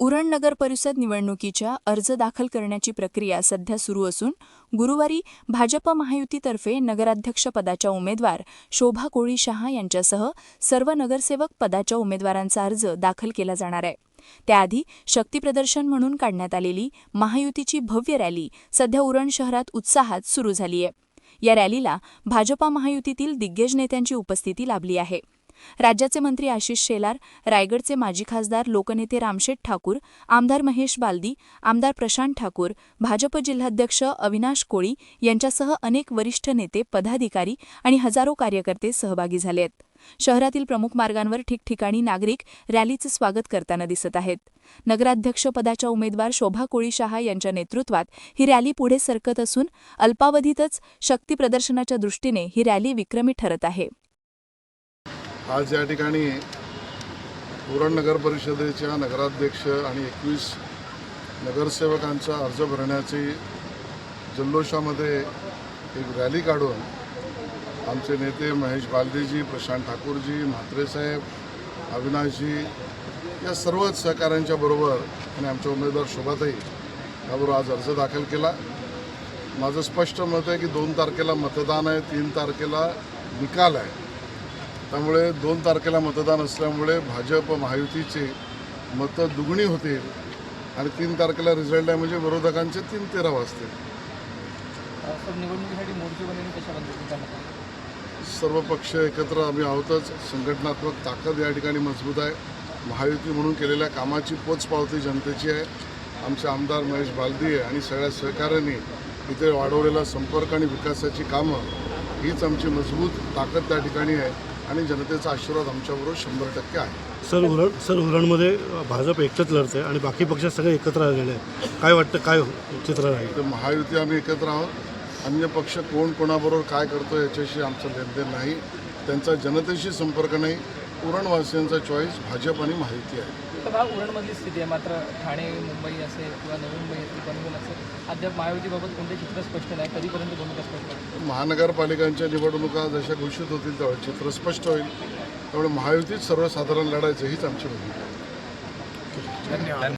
उरण नगर परिषद निवडणुकीच्या अर्ज दाखल करण्याची प्रक्रिया सध्या सुरू असून गुरुवारी भाजप महायुतीतर्फे नगराध्यक्षपदाच्या उमेदवार शोभा कोळी शहा यांच्यासह सर्व नगरसेवक पदाच्या उमेदवारांचा अर्ज दाखल केला जाणार आहे. त्याआधी शक्तीप्रदर्शन म्हणून काढण्यात आलेली महायुतीची भव्य रॅली सध्या उरण शहरात उत्साहात सुरू झाली आहे या रॅलीला भाजपा महायुतीतील दिग्गज नेत्यांची उपस्थिती लाभली आहे. राज्याचे मंत्री आशिष शेलार रायगडचे माजी खासदार लोकनेते रामशेठ ठाकूर आमदार महेश बालदी आमदार प्रशांत ठाकूर भाजप जिल्हाध्यक्ष अविनाश कोळी यांच्यासह अनेक वरिष्ठ नेते पदाधिकारी आणि हजारो कार्यकर्ते सहभागी झाले आहेत. शहरातील प्रमुख मार्गांवर ठिकठिकाणी नागरिक रॅलीचं स्वागत करताना दिसत आहेत. नगराध्यक्षपदाच्या उमेदवार शोभा कोळी शहा यांच्या नेतृत्वात ही रॅली पुढे सरकत असून अल्पावधीतच शक्ती प्रदर्शनाच्या दृष्टीने ही रॅली विक्रमी ठरत आहे. आज या ठिकाणी उरण नगर परिषदेच्या नगराध्यक्ष आणि एकवीस नगरसेवकांचा अर्ज भरण्याची जल्लोषामध्ये एक रॅली काढून आमचे नेते महेश बालदेजी प्रशांत ठाकूरजी म्हात्रेसाहेब अविनाशजी या सर्वच सहकाऱ्यांच्या बरोबर आणि आमच्या उमेदवार शोभाताई याबरोबर आज अर्ज दाखल केला. माझं स्पष्ट मत आहे की दोन तारखेला मतदान आहे तीन तारखेला निकाल आहे. त्यामुळे दोन तारखेला मतदान असल्यामुळे भाजप महायुतीची मतं दुगणी होतील आणि तीन तारखेला रिझल्ट आहे म्हणजे विरोधकांचे तीन तेरा वाजतील. आले? सर्व पक्ष एकत्र आम्ही आहोतच. संघटनात्मक ताकद या ठिकाणी मजबूत आहे. महायुती म्हणून केलेल्या कामाची पोचपावती जनतेची आहे. आमचे आमदार महेश बालदी आणि सगळ्या सहकाऱ्यांनी इथे वाढवलेला संपर्क आणि विकासाची कामं हीच आमची मजबूत ताकद त्या ठिकाणी आहे. आणि जनतेचा आशीर्वाद आमच्याबरोबर शंभर टक्के आहे. सर उरण सर उरणमध्ये भाजप एकटंच लढते आणि बाकी पक्ष सगळे एकत्र आलेले आहेत. काय वाटतं काय चित्र राहील? तर महायुती आम्ही एकत्र आहोत. अन्य पक्ष कोण कोणाबरोबर काय करतो याच्याशी आमचं लेनदेन नाही. त्यांचा जनतेशी संपर्क नाही. उरणवासियांचा चॉईस भाजप आणि महायुती आहे. तर हा उरणमधली स्थिती आहे. मात्र ठाणे मुंबई असेल किंवा नवी मुंबई असेल अद्याप महायुतीबाबत कोणते चित्र स्पष्ट नाही. कधीपर्यंत भूमिका स्पष्ट? नाही महानगरपालिकांच्या निवडणुका जशा घोषित होतील त्यावेळी चित्र स्पष्ट होईल. त्यामुळे महायुतीच सर्वसाधारण लढायचं हीच आमची भूमिका धन्यवाद.